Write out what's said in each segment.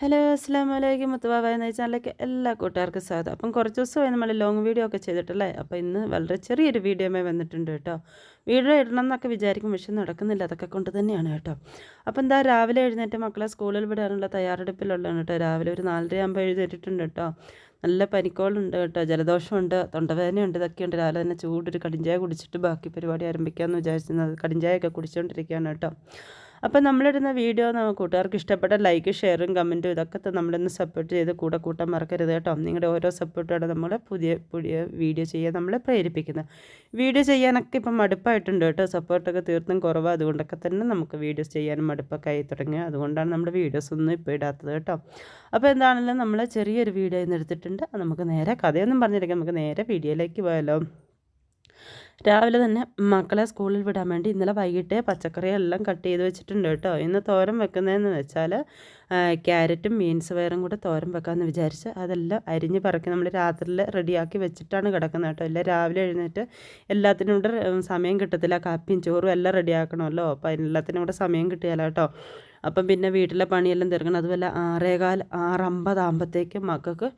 Hello അസ്സാം വലൈക്കും മുത്തുബാബ എന്ന ചാനലിലേക്ക് എല്ലാ കൂട്ടുകാർക്കും സ്വാഗതം. അപ്പം കുറച്ച് ദിവസമായി നമ്മൾ ലോങ് വീഡിയോ ഒക്കെ ചെയ്തിട്ടല്ലേ? അപ്പോൾ ഇന്ന് വളരെ ചെറിയൊരു വീഡിയോമേ വന്നിട്ടുണ്ട് കേട്ടോ. വീഡിയോ ഇടണം എന്നൊക്കെ വിചാരിക്കും പക്ഷെ നടക്കുന്നില്ല. അതൊക്കെ കൊണ്ട് തന്നെയാണ് കേട്ടോ. അപ്പോൾ എന്താ രാവിലെ എഴുന്നേറ്റ് മക്കളെ സ്കൂളിൽ വിടാനുള്ള തയ്യാറെടുപ്പിലുള്ളതാണ് കേട്ടോ. രാവിലെ ഒരു നാലര ആകുമ്പോൾ എഴുന്നേറ്റിട്ടുണ്ട് കേട്ടോ. നല്ല പനിക്കോളുണ്ട് കേട്ടോ. ജലദോഷമുണ്ട് തൊണ്ടവേദനയുണ്ട് ഇതൊക്കെയുണ്ട്. രാവിലെ തന്നെ ചൂടൊരു കടിഞ്ചായ കുടിച്ചിട്ട് ബാക്കി പരിപാടി ആരംഭിക്കാമെന്ന് വിചാരിച്ചിരുന്നത്. കടിഞ്ചായൊക്കെ കുടിച്ചുകൊണ്ടിരിക്കുകയാണ് കേട്ടോ. അപ്പോൾ നമ്മളിടുന്ന വീഡിയോ നമുക്ക് കൂട്ടുകാർക്ക് ഇഷ്ടപ്പെട്ട ലൈക്ക് ഷെയറും കമന്റും ഇതൊക്കെ നമ്മളിന്ന് സപ്പോർട്ട് ചെയ്ത് കൂടെ കൂട്ടാൻ മറക്കരുത് കേട്ടോ. നിങ്ങളുടെ ഓരോ സപ്പോർട്ടാണ് നമ്മൾ പുതിയ പുതിയ വീഡിയോ ചെയ്യാൻ നമ്മളെ പ്രേരിപ്പിക്കുന്നത്. വീഡിയോ ചെയ്യാനൊക്കെ ഇപ്പം മടുപ്പായിട്ടുണ്ട് കേട്ടോ. സപ്പോർട്ടൊക്കെ തീർത്തും കുറവാണ് അതുകൊണ്ടൊക്കെ തന്നെ നമുക്ക് വീഡിയോസ് ചെയ്യാനും മടുപ്പൊക്കെ ആയി തുടങ്ങി അതുകൊണ്ടാണ് നമ്മുടെ വീഡിയോസ് ഒന്നും ഇപ്പോൾ ഇടാത്തത് കേട്ടോ. അപ്പോൾ എന്താണെങ്കിലും നമ്മൾ ചെറിയൊരു വീഡിയോ ഇന്ന് എടുത്തിട്ടുണ്ട്. നമുക്ക് നേരെ കഥയൊന്നും പറഞ്ഞിരിക്കാം നമുക്ക് നേരെ വീഡിയോയിലേക്ക് പോയാലോ. രാവിലെ തന്നെ മക്കളെ സ്കൂളിൽ വിടാൻ വേണ്ടി ഇന്നലെ വൈകിട്ട് പച്ചക്കറിയെല്ലാം കട്ട് ചെയ്ത് വെച്ചിട്ടുണ്ട് കേട്ടോ. ഇന്ന് തോരൻ വെക്കുന്നതെന്ന് വെച്ചാൽ ക്യാരറ്റും ബീൻസ് വയറും കൂടെ തോരൻ വെക്കാമെന്ന് വിചാരിച്ച് അതെല്ലാം അരിഞ്ഞ് പറക്കി നമ്മൾ രാത്രിയിൽ റെഡിയാക്കി വെച്ചിട്ടാണ് കിടക്കുന്നത് കേട്ടോ. എല്ലാം രാവിലെ എഴുന്നേറ്റ് എല്ലാത്തിനും കൂടെ സമയം കിട്ടത്തില്ല. കാപ്പിയും ചോറും എല്ലാം റെഡിയാക്കണമല്ലോ. അപ്പോൾ എല്ലാത്തിനും കൂടെ സമയം കിട്ടിയാലോ കേട്ടോ. അപ്പം പിന്നെ വീട്ടിലെ പണിയെല്ലാം തീർക്കണം. അതുപോലെ ആറേകാൽ ആറമ്പതാകുമ്പോഴത്തേക്ക് മക്കൾക്ക്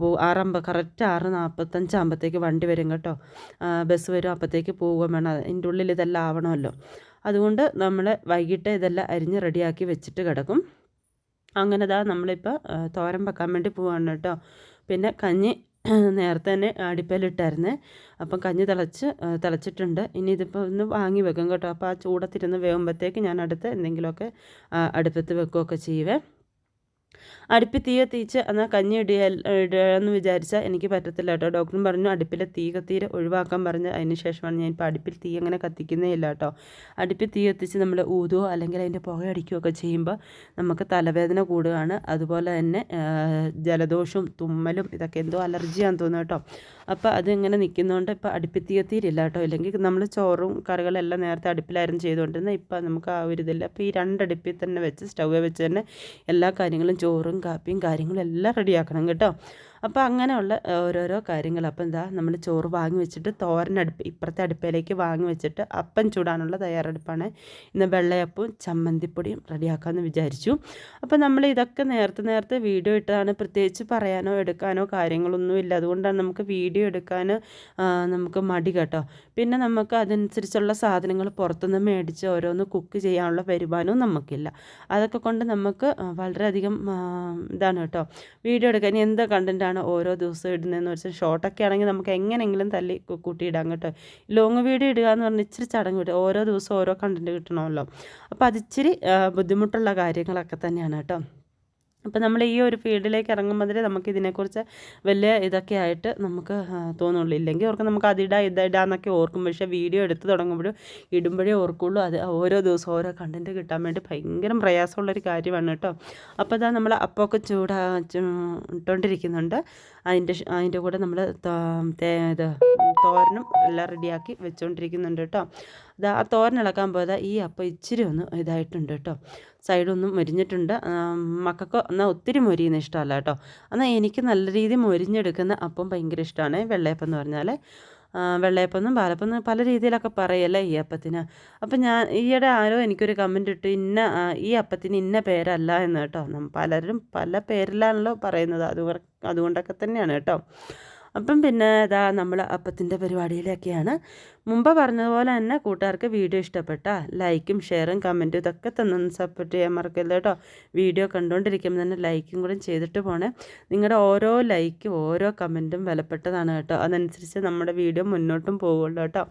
പോ ആറമ്പ കറക്റ്റ് ആറ് നാൽപ്പത്തഞ്ച് ആകുമ്പത്തേക്ക് വണ്ടി വരും കേട്ടോ. ബസ് വരും. അപ്പോഴത്തേക്ക് പോവുകയും വേണം. അതിന്റെ ഉള്ളിൽ ഇതെല്ലാം ആവണമല്ലോ. അതുകൊണ്ട് നമ്മൾ വൈകിട്ട് ഇതെല്ലാം അരിഞ്ഞ് റെഡിയാക്കി വെച്ചിട്ട് കിടക്കും. അങ്ങനെ ദാ നമ്മളിപ്പോൾ തോരൻ വെക്കാൻ വേണ്ടി പോവാണ് കേട്ടോ. പിന്നെ കഞ്ഞി നേരത്തെ തന്നെ അടുപ്പയിലിട്ടായിരുന്നേ അപ്പം കഞ്ഞി തിളച്ച് തിളച്ചിട്ടുണ്ട്. ഇനി ഇതിപ്പോൾ ഒന്ന് വാങ്ങി വെക്കും കേട്ടോ. അപ്പോൾ ആ ചൂടത്തിരുന്ന് വേകുമ്പോഴത്തേക്ക് ഞാൻ അടുത്ത് എന്തെങ്കിലുമൊക്കെ അടുപ്പത്ത് വെക്കുകയൊക്കെ ചെയ്യുവേ. അടുപ്പിൽ തീ കത്തിച്ച് എന്നാൽ കഞ്ഞി ഇടുക ഇടുകയെന്ന് വിചാരിച്ചാൽ എനിക്ക് പറ്റത്തില്ല കേട്ടോ. ഡോക്ടറും പറഞ്ഞു അടുപ്പിലെ തീ കത്തീരെ ഒഴിവാക്കാൻ പറഞ്ഞ് അതിന് ശേഷമാണ് ഞാൻ ഇപ്പോൾ അടുപ്പിൽ തീ അങ്ങനെ കത്തിക്കുന്നേ ഇല്ല കേട്ടോ. അടുപ്പിൽ തീ കത്തിച്ച് നമ്മൾ ഊതുകയോ അല്ലെങ്കിൽ അതിന്റെ പുക അടിക്കുകയൊക്കെ ചെയ്യുമ്പോൾ നമുക്ക് തലവേദന കൂടുകയാണ്. അതുപോലെ തന്നെ ജലദോഷവും തുമ്മലും ഇതൊക്കെ എന്തോ അലർജിയാണെന്ന് തോന്നുന്നു കേട്ടോ. അപ്പോൾ അതിങ്ങനെ നിൽക്കുന്നതുകൊണ്ട് ഇപ്പോൾ അടുപ്പിൽ തീ കത്തിയില്ല കേട്ടോ. ഇല്ലെങ്കിൽ നമ്മൾ ചോറും കറികളെല്ലാം നേരത്തെ അടുപ്പിലായിരുന്നു ചെയ്തുകൊണ്ടിരുന്നത്. ഇപ്പോൾ നമുക്ക് ആ ഒരു ഇതില്ല. അപ്പോൾ ഈ രണ്ടടുപ്പിൽ തന്നെ വെച്ച് സ്റ്റൗ വെച്ച് തന്നെ എല്ലാ കാര്യങ്ങളും ചോറും കാപ്പിയും കാര്യങ്ങളും എല്ലാം റെഡിയാക്കണം കേട്ടോ. അപ്പോൾ അങ്ങനെയുള്ള ഓരോരോ കാര്യങ്ങൾ. അപ്പം എന്താ നമ്മൾ ചോറ് വാങ്ങി വെച്ചിട്ട് തോരനടുപ്പ് ഇപ്പുറത്തെ അടുപ്പയിലേക്ക് വാങ്ങി വെച്ചിട്ട് അപ്പം ചൂടാനുള്ള തയ്യാറെടുപ്പാണ്. ഇന്ന് വെള്ളയപ്പവും ചമ്മന്തിപ്പൊടിയും റെഡിയാക്കാമെന്ന് വിചാരിച്ചു. അപ്പോൾ നമ്മൾ ഇതൊക്കെ നേരത്തെ നേരത്തെ വീഡിയോ ഇട്ടതാണ്. പ്രത്യേകിച്ച് പറയാനോ എടുക്കാനോ കാര്യങ്ങളൊന്നുമില്ല അതുകൊണ്ടാണ് നമുക്ക് വീഡിയോ എടുക്കാൻ നമുക്ക് മടി കേട്ടോ. പിന്നെ നമുക്ക് അതനുസരിച്ചുള്ള സാധനങ്ങൾ പുറത്തുനിന്ന് മേടിച്ച് ഓരോന്ന് കുക്ക് ചെയ്യാനുള്ള വരുമാനവും നമുക്കില്ല. അതൊക്കെ കൊണ്ട് നമുക്ക് വളരെയധികം ഇതാണ് കേട്ടോ. വീഡിയോ എടുക്കാൻ എന്താ കണ്ടന്റ് ആണ് ഓരോ ദിവസവും ഇടുന്നതെന്ന് വെച്ചാൽ ഷോർട്ടൊക്കെ ആണെങ്കിൽ നമുക്ക് എങ്ങനെയെങ്കിലും തല്ലി കൂട്ടിയിടാം കേട്ടോ. ലോങ് വീഡിയോ ഇടുക എന്ന് പറഞ്ഞാൽ ഇച്ചിരി ചടങ്ങ് കിട്ടും. ഓരോ ദിവസവും ഓരോ കണ്ടന്റ് കിട്ടണമല്ലോ. അപ്പോൾ അതിച്ചിരി ബുദ്ധിമുട്ടുള്ള കാര്യങ്ങളൊക്കെ തന്നെയാണ് കേട്ടോ. അപ്പോൾ നമ്മൾ ഈ ഒരു ഫീൽഡിലേക്ക് ഇറങ്ങുമ്പോൾ നമുക്ക് ഇതിനെക്കുറിച്ച് വലിയ ഇതൊക്കെ ആയിട്ട് നമുക്ക് തോന്നുള്ളൂ. ഇല്ലെങ്കിൽ ഓർക്കും നമുക്ക് അതിടാ ഇതിടാ എന്നൊക്കെ ഓർക്കും. പക്ഷേ വീഡിയോ എടുത്ത് തുടങ്ങുമ്പോഴും ഇടുമ്പോഴേ ഓർക്കുള്ളൂ. അത് ഓരോ ദിവസവും ഓരോ കണ്ടന്റ് കിട്ടാൻ വേണ്ടി ഭയങ്കര പ്രയാസമുള്ളൊരു കാര്യമാണ് കേട്ടോ. അപ്പോൾ അതാ നമ്മൾ അപ്പമൊക്കെ ചൂടാ ഇട്ടുകൊണ്ടിരിക്കുന്നുണ്ട് അതിന്റെ അതിന്റെ കൂടെ നമ്മൾ ഇത് തോരനും എല്ലാം റെഡിയാക്കി വെച്ചുകൊണ്ടിരിക്കുന്നുണ്ട് കേട്ടോ. ആ തോരൻ ഇളക്കാൻ പോയതാ. ഈ അപ്പം ഇച്ചിരി ഒന്ന് ഇതായിട്ടുണ്ട് കേട്ടോ. സൈഡൊന്നും മൊരിഞ്ഞിട്ടുണ്ട്. മക്കൾക്ക് എന്നാൽ ഒത്തിരി മൊരിയുന്ന ഇഷ്ടമല്ല കേട്ടോ. എന്നാൽ എനിക്ക് നല്ല രീതിയിൽ മൊരിഞ്ഞെടുക്കുന്ന അപ്പം ഭയങ്കര ഇഷ്ടമാണ്. വെള്ളയപ്പം എന്ന് പറഞ്ഞാൽ വെള്ളയപ്പമെന്നും പാലപ്പം പല രീതിയിലൊക്കെ പറയല്ലേ ഈ അപ്പത്തിന്. അപ്പം ഞാൻ ഈയിടെ ആരോ എനിക്കൊരു കമന്റ് ഇട്ടു ഇന്ന ഈ അപ്പത്തിന് ഇന്ന പേരല്ല എന്ന് കേട്ടോ. പലരും പല പേരിലാണല്ലോ പറയുന്നത്. അതുകൊണ്ടൊക്കെ തന്നെയാണ് കേട്ടോ. അപ്പം പിന്നെ ഇതാ നമ്മൾ അപ്പത്തിന്റെ പരിപാടിയിലൊക്കെയാണ്. മുമ്പ് പറഞ്ഞതുപോലെ തന്നെ കൂട്ടുകാർക്ക് വീഡിയോ ഇഷ്ടപ്പെട്ട ലൈക്കും ഷെയറും കമന്റും ഇതൊക്കെ തന്നെ സപ്പോർട്ട് ചെയ്യാൻ മറക്കരുത് കേട്ടോ. വീഡിയോ കണ്ടുകൊണ്ടിരിക്കുമ്പോൾ തന്നെ ലൈക്കും കൂടെ ചെയ്തിട്ട് പോണേ. നിങ്ങളുടെ ഓരോ ലൈക്കും ഓരോ കമന്റും വിലപ്പെട്ടതാണ് കേട്ടോ. അതനുസരിച്ച് നമ്മുടെ വീഡിയോ മുന്നോട്ടും പോകുള്ളൂ കേട്ടോ.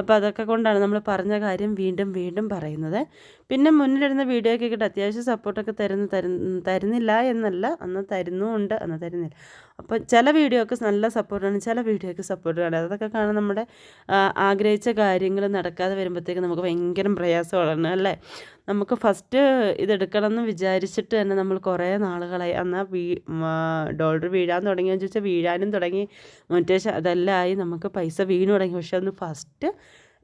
അപ്പോൾ അതൊക്കെ കൊണ്ടാണ് നമ്മൾ പറഞ്ഞ കാര്യം വീണ്ടും വീണ്ടും പറയുന്നത്. പിന്നെ മുന്നിലിരുന്ന വീഡിയോ കേൾക്കിട്ട് കിട്ടും അത്യാവശ്യം സപ്പോർട്ടൊക്കെ തരുന്ന തരുന്നില്ല എന്നല്ല അന്ന് തരുന്നുമുണ്ട് അന്ന് തരുന്നില്ല. അപ്പോൾ ചില വീഡിയോക്ക് നല്ല സപ്പോർട്ടാണ് ചില വീഡിയോക്ക് സപ്പോർട്ടാണ് അതൊക്കെ കാണാൻ നമ്മുടെ ആഗ്രഹിച്ച കാര്യങ്ങൾ നടക്കാതെ വരുമ്പോഴത്തേക്ക് നമുക്ക് ഭയങ്കര പ്രയാസമാണ് അല്ലേ? നമുക്ക് ഫസ്റ്റ് ഇതെടുക്കണം എന്ന് വിചാരിച്ചിട്ട് തന്നെ നമ്മൾ കുറേ നാളുകളായി. എന്നാൽ വീ ഡോളർ വീഴാൻ തുടങ്ങിയെന്ന് ചോദിച്ചാൽ വീഴാനും തുടങ്ങി. മറ്റേ അതെല്ലാം ആയി നമുക്ക് പൈസ വീണു തുടങ്ങി. പക്ഷെ ഒന്ന് ഫസ്റ്റ്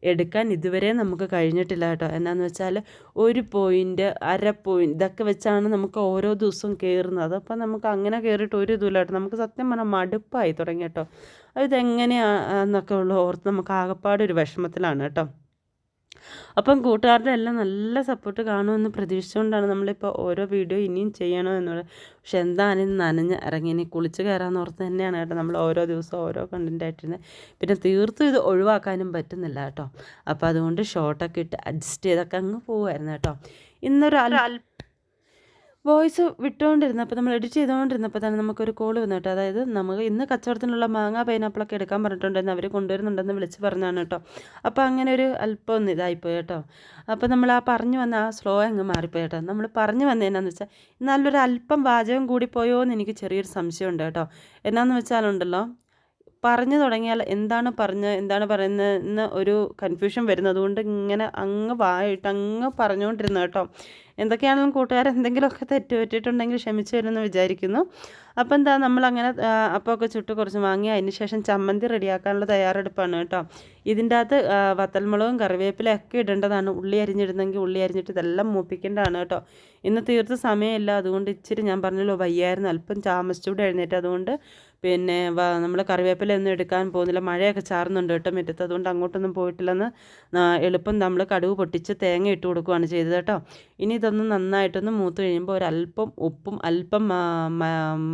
എടുക്കാൻ ഇതുവരെ നമുക്ക് കഴിഞ്ഞിട്ടില്ല കേട്ടോ. എന്നാന്ന് വെച്ചാൽ ഒരു പോയിന്റ് അര പോയിന്റ് ഇതൊക്കെ വെച്ചാണ് നമുക്ക് ഓരോ ദിവസവും കയറുന്നത് അപ്പോൾ നമുക്ക് അങ്ങനെ കയറിയിട്ട് ഒരു ഇതുമില്ല കേട്ടോ. നമുക്ക് സത്യം പറഞ്ഞാൽ മടുപ്പായി തുടങ്ങി കേട്ടോ. ഇതെങ്ങനെയാണെന്നൊക്കെ ഉള്ള ഓർത്ത് നമുക്ക് ആകെപ്പാട് ഒരു വിഷമത്തിലാണ് കേട്ടോ. അപ്പം കൂട്ടുകാരുടെ എല്ലാം നല്ല സപ്പോർട്ട് കാണുമെന്ന് പ്രതീക്ഷിച്ചുകൊണ്ടാണ് നമ്മളിപ്പോൾ ഓരോ വീഡിയോ ഇനിയും ചെയ്യണോ എന്നുള്ളത് പക്ഷെ എന്തായാലും നനഞ്ഞ് ഇറങ്ങി ഇനി കുളിച്ച് കയറാമെന്ന് ഓർത്ത് തന്നെയാണ് കേട്ടോ നമ്മൾ ഓരോ ദിവസവും ഓരോ കണ്ടന്റ് ആയിട്ടിരുന്നത് പിന്നെ തീർത്തും ഇത് ഒഴിവാക്കാനും പറ്റുന്നില്ല കേട്ടോ. അപ്പോൾ അതുകൊണ്ട് ഷോർട്ടൊക്കെ ഇട്ട് അഡ്ജസ്റ്റ് ചെയ്തൊക്കെ അങ്ങ് പോകുമായിരുന്നു കേട്ടോ. ഇന്നൊരു അൽ വോയിസ് വിട്ടുകൊണ്ടിരുന്നപ്പോൾ നമ്മൾ എഡിറ്റ് ചെയ്തുകൊണ്ടിരുന്നപ്പോൾ തന്നെ നമുക്കൊരു കോൾ വന്നു കേട്ടോ. അതായത് നമുക്ക് ഇന്ന് കച്ചവടത്തിനുള്ള മാങ്ങ പൈനാപ്പിളൊക്കെ എടുക്കാൻ പറഞ്ഞിട്ടുണ്ടെന്ന് അവർ കൊണ്ടുവരുന്നുണ്ടെന്ന് വിളിച്ച് പറഞ്ഞാണ് കേട്ടോ. അപ്പോൾ അങ്ങനെ ഒരു അല്പം ഒന്ന് ഇതായിപ്പോയി കേട്ടോ. അപ്പോൾ നമ്മൾ ആ പറഞ്ഞു വന്ന ആ സ്ലോ അങ്ങ് മാറിപ്പോയി കേട്ടോ. നമ്മൾ പറഞ്ഞു വന്നതെന്നാന്ന് വെച്ചാൽ നല്ലൊരു അല്പം വാചകം കൂടി പോയോ എന്ന് എനിക്ക് ചെറിയൊരു സംശയമുണ്ട് കേട്ടോ. എന്നാന്ന് വെച്ചാലുണ്ടല്ലോ പറഞ്ഞു തുടങ്ങിയാൽ എന്താണ് പറഞ്ഞ് എന്താണ് പറയുന്നത് എന്ന് ഒരു കൺഫ്യൂഷൻ വരുന്നത് കൊണ്ട് ഇങ്ങനെ അങ്ങ് വായിട്ട് അങ്ങ് പറഞ്ഞുകൊണ്ടിരുന്നു കേട്ടോ. എന്തൊക്കെയാണെങ്കിലും കൂട്ടുകാർ എന്തെങ്കിലുമൊക്കെ തെറ്റ് പറ്റിയിട്ടുണ്ടെങ്കിൽ ക്ഷമിച്ചു തരുമെന്ന് വിചാരിക്കുന്നു. അപ്പോൾ എന്താ നമ്മളങ്ങനെ അപ്പമൊക്കെ ചുട്ട് കുറച്ച് വാങ്ങി അതിന് ശേഷം ചമ്മന്തി റെഡിയാക്കാനുള്ള തയ്യാറെടുപ്പാണ് കേട്ടോ. ഇതിന്റെ അകത്ത് വത്തൽമുളകും കറിവേപ്പിലൊക്കെ ഇടേണ്ടതാണ്. ഉള്ളി അരിഞ്ഞിടുന്നെങ്കിൽ ഉള്ളി അരിഞ്ഞിട്ട് ഇതെല്ലാം മൂപ്പിക്കേണ്ടതാണ് കേട്ടോ. ഇന്ന് തീർത്ത് സമയമില്ല. അതുകൊണ്ട് ഇച്ചിരി ഞാൻ പറഞ്ഞല്ലോ വയ്യായിരുന്നു. അല്പം താമസിച്ചുകൂടെ എഴുന്നേറ്റ് അതുകൊണ്ട് പിന്നെ നമ്മൾ കറിവേപ്പിലൊന്നും എടുക്കാൻ പോകുന്നില്ല. മഴയൊക്കെ ചാറുന്നുണ്ട് കേട്ടോ മുറ്റത്ത്. അതുകൊണ്ട് അങ്ങോട്ടൊന്നും പോയിട്ടില്ലെന്ന് എളുപ്പം നമ്മൾ കടുവ് പൊട്ടിച്ച് തേങ്ങ ഇട്ട് കൊടുക്കുകയാണ് ചെയ്തത് കേട്ടോ. ഇനി ഇതൊന്ന് നന്നായിട്ടൊന്ന് മൂത്ത് കഴിയുമ്പോൾ ഒരല്പം ഉപ്പും അല്പം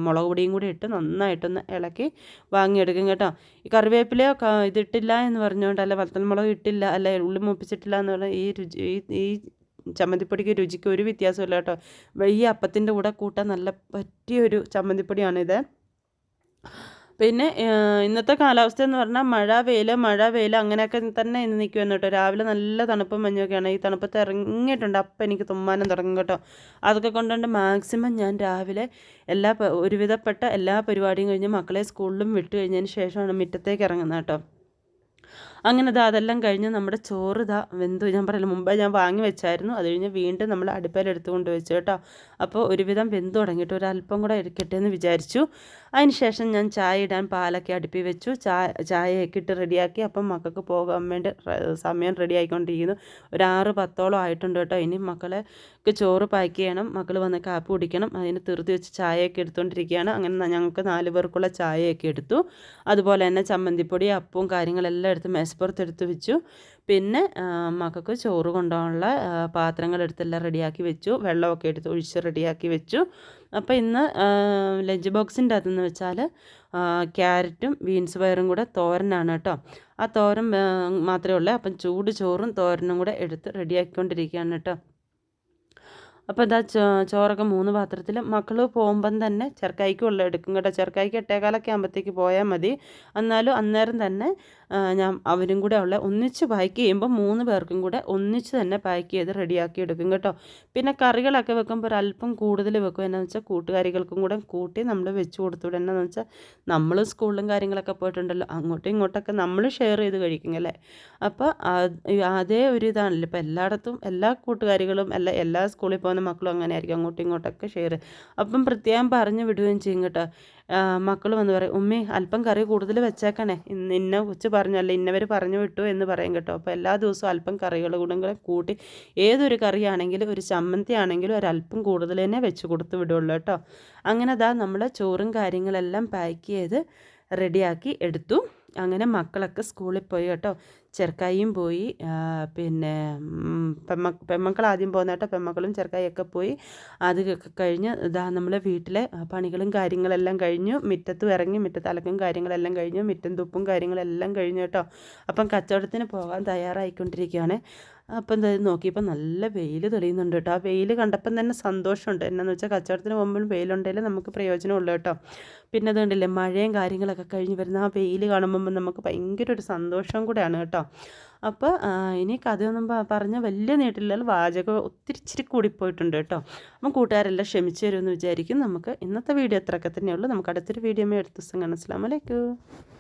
മുളക് പൊടിയും കൂടി ഇട്ട് നന്നായിട്ടൊന്ന് ഇളക്കി വാങ്ങിയെടുക്കും കേട്ടോ. ഈ കറിവേപ്പില ഇതിട്ടില്ല എന്ന് പറഞ്ഞുകൊണ്ട് അല്ല വത്തൽമുളക് ഇട്ടില്ല അല്ല ഉള്ളി മൂപ്പിച്ചിട്ടില്ല എന്ന് പറഞ്ഞാൽ ഈ രുചി ഈ ചമ്മന്തിപ്പൊടിക്ക് രുചിക്ക് ഒരു വ്യത്യാസമില്ല കേട്ടോ. ഈ അപ്പത്തിന്റെ കൂടെ കൂട്ടാൻ നല്ല പറ്റിയൊരു ചമ്മന്തിപ്പൊടിയാണിത്. പിന്നെ ഇന്നത്തെ കാലാവസ്ഥ എന്ന് പറഞ്ഞാൽ മഴ വെയിൽ മഴ വെയിൽ അങ്ങനെയൊക്കെ തന്നെ ഇന്ന് നിൽക്കുമെന്ന് കേട്ടോ. രാവിലെ നല്ല തണുപ്പും മഞ്ഞൊക്കെയാണ്. ഈ തണുപ്പത്ത് ഇറങ്ങിയിട്ടുണ്ട്. അപ്പം എനിക്ക് തുമ്മാനം തുടങ്ങും കേട്ടോ. അതൊക്കെ കൊണ്ടുകൊണ്ട് മാക്സിമം ഞാൻ രാവിലെ എല്ലാ ഒരുവിധപ്പെട്ട എല്ലാ പരിപാടിയും കഴിഞ്ഞ് മക്കളെ സ്കൂളിലും വിട്ടു കഴിഞ്ഞതിന് ശേഷമാണ് മുറ്റത്തേക്ക് ഇറങ്ങുന്നത് കേട്ടോ. അങ്ങനെ ഇതാ അതെല്ലാം കഴിഞ്ഞ് നമ്മുടെ ചോറ് ഇതാ വെന്തു. ഞാൻ പറയില്ല മുമ്പേ ഞാൻ വാങ്ങി വെച്ചായിരുന്നു. അത് കഴിഞ്ഞ് വീണ്ടും നമ്മൾ അടുപ്പയിൽ എടുത്തുകൊണ്ട് വെച്ചു കേട്ടോ. അപ്പോൾ ഒരുവിധം വെന്തു തുടങ്ങിയിട്ട് ഒരല്പം കൂടെ എടുക്കട്ടെ എന്ന് വിചാരിച്ചു. അതിന് ശേഷം ഞാൻ ചായ ഇടാൻ പാലൊക്കെ അടുപ്പി വെച്ചു. ചായ ചായയൊക്കെ ഇട്ട് റെഡിയാക്കി. അപ്പം മക്കൾക്ക് പോകാൻ വേണ്ടി സമയം റെഡി ആയിക്കൊണ്ടിരിക്കുന്നു. ഒരു ആറ് പത്തോളം ആയിട്ടുണ്ട് കേട്ടോ. ഇനി മക്കളെ ചോറ് പാക്ക് ചെയ്യണം. മക്കൾ വന്ന് കാപ്പി കുടിക്കണം. അതിന് തീർത്തി വെച്ച് ചായയൊക്കെ എടുത്തുകൊണ്ടിരിക്കുകയാണ് അങ്ങനെ ഞങ്ങൾക്ക് നാല് പേർക്കുള്ള ചായയൊക്കെ എടുത്തു. അതുപോലെ തന്നെ ചമ്മന്തിപ്പൊടി അപ്പവും കാര്യങ്ങളെല്ലാം എടുത്ത് മേശപ്പുറത്ത് എടുത്ത് വെച്ചു. പിന്നെ മക്കൾക്ക് ചോറ് കൊണ്ടുപോകാനുള്ള പാത്രങ്ങളെടുത്തെല്ലാം റെഡിയാക്കി വെച്ചു. വെള്ളമൊക്കെ എടുത്ത് ഒഴിച്ച് റെഡിയാക്കി വെച്ചു. അപ്പോൾ ഇന്ന് ലഞ്ച് ബോക്സിന്റെ അകത്തെന്ന് വെച്ചാൽ ക്യാരറ്റും ബീൻസ് പയറും കൂടെ തോരനാണ് കേട്ടോ. ആ തോരൻ മാത്രമേ ഉള്ളൂ. അപ്പം ചൂട് ചോറും തോരനും കൂടെ എടുത്ത് റെഡിയാക്കിക്കൊണ്ടിരിക്കുകയാണ് കേട്ടോ. അപ്പോൾ ഇതാ ചോറൊക്കെ മൂന്ന് പാത്രത്തിൽ മക്കൾ പോകുമ്പം തന്നെ ചെറുക്കായ്ക്ക് ഉള്ള എടുക്കും കേട്ടോ. ചെറുക്കായ്ക്ക് എട്ടേകാലൊക്കെ ആകുമ്പോഴത്തേക്ക് പോയാൽ മതി. എന്നാലും അന്നേരം തന്നെ ഞാൻ അവരും കൂടെ ഉള്ള ഒന്നിച്ച് പാക്ക് ചെയ്യുമ്പോൾ മൂന്ന് പേർക്കും കൂടെ ഒന്നിച്ച് തന്നെ പാക്ക് ചെയ്ത് റെഡിയാക്കി എടുക്കും കേട്ടോ. പിന്നെ കറികളൊക്കെ വെക്കുമ്പോൾ ഒരല്പം കൂടുതൽ വെക്കും. എന്നാന്ന് വെച്ചാൽ കൂട്ടുകാരികൾക്കും കൂടെ കൂട്ടി നമ്മൾ വെച്ച് കൊടുത്തുവിടും. എന്നാന്ന് വെച്ചാൽ നമ്മൾ സ്കൂളിലും കാര്യങ്ങളൊക്കെ പോയിട്ടുണ്ടല്ലോ. അങ്ങോട്ടും ഇങ്ങോട്ടൊക്കെ നമ്മൾ ഷെയർ ചെയ്ത് കഴിക്കും അല്ലേ? അപ്പോൾ അതേ ഒരു ഇതാണല്ലോ ഇപ്പോൾ എല്ലായിടത്തും എല്ലാ കൂട്ടുകാരികളും അല്ല എല്ലാ സ്കൂളിൽ പോകുന്ന മക്കളും അങ്ങനെ ആയിരിക്കും അങ്ങോട്ടും ഇങ്ങോട്ടൊക്കെ ഷെയർ അപ്പം പ്രത്യേകം പറഞ്ഞു വിടുകയും ചെയ്യും കേട്ടോ. മക്കൾ വന്ന് പറയും ഉമ്മി അല്പം കറി കൂടുതൽ വെച്ചേക്കണേ. ഇന്ന് ഇന്ന പറഞ്ഞു അല്ല ഇന്നവർ പറഞ്ഞു വിട്ടു എന്ന് പറയും കേട്ടോ. അപ്പോൾ എല്ലാ ദിവസവും അല്പം കറികൾ കൂടെ കൂട്ടി ഏതൊരു കറിയാണെങ്കിലും ഒരു ചമ്മന്തി ആണെങ്കിലും ഒരല്പം കൂടുതൽ തന്നെ വെച്ച് കൊടുത്ത് വിടുള്ളൂ കേട്ടോ. അങ്ങനെ അതാ നമ്മൾ ചോറും കാര്യങ്ങളെല്ലാം പാക്ക് ചെയ്ത് റെഡിയാക്കി എടുത്തു. അങ്ങനെ മക്കളൊക്കെ സ്കൂളിൽ പോയി കേട്ടോ. ചെറുക്കായും പോയി. പിന്നെ പെമ്മ പെമ്മക്കൾ ആദ്യം പോകുന്ന കേട്ടോ. പെമ്മക്കളും ചെറുക്കായൊക്കെ പോയി. അത് കഴിഞ്ഞ് ഇതാ നമ്മളെ വീട്ടിലെ പണികളും കാര്യങ്ങളെല്ലാം കഴിഞ്ഞു. മുറ്റത്തും ഇറങ്ങി മുറ്റത്തലക്കും കാര്യങ്ങളെല്ലാം കഴിഞ്ഞു. മുറ്റം തുപ്പും കാര്യങ്ങളെല്ലാം കഴിഞ്ഞു കേട്ടോ. അപ്പം കച്ചവടത്തിന് പോകാൻ തയ്യാറായിക്കൊണ്ടിരിക്കുകയാണ്. അപ്പം എന്താ നോക്കിയപ്പോൾ നല്ല വെയിൽ തെളിയുന്നുണ്ട് കേട്ടോ. ആ വെയിൽ കണ്ടപ്പം തന്നെ സന്തോഷമുണ്ട്. എന്നാന്ന് വെച്ചാൽ കച്ചവടത്തിന് പോകുമ്പോൾ വെയിലുണ്ടെങ്കിൽ നമുക്ക് പ്രയോജനമുള്ളൂ കേട്ടോ. പിന്നെ അതുകൊണ്ടില്ലേ മഴയും കാര്യങ്ങളൊക്കെ കഴിഞ്ഞ് വരുന്ന ആ വെയിൽ കാണുമ്പോൾ നമുക്ക് ഭയങ്കര ഒരു സന്തോഷം കൂടെയാണ് കേട്ടോ. അപ്പോൾ ഇനി കഥയൊന്നും പറഞ്ഞ് വലിയ നീട്ടില്ല വാചകം ഒത്തിരി ഇച്ചിരി കൂടിപ്പോയിട്ടുണ്ട് കേട്ടോ. അപ്പം കൂട്ടുകാരെല്ലാം ക്ഷമിച്ചു തരുമെന്ന് വിചാരിക്കും നമുക്ക് ഇന്നത്തെ വീഡിയോ അത്രയൊക്കെ തന്നെയുള്ളൂ. നമുക്ക് അടുത്തൊരു വീഡിയോ അടുത്ത ദിവസം കാണാം. അസ്സാം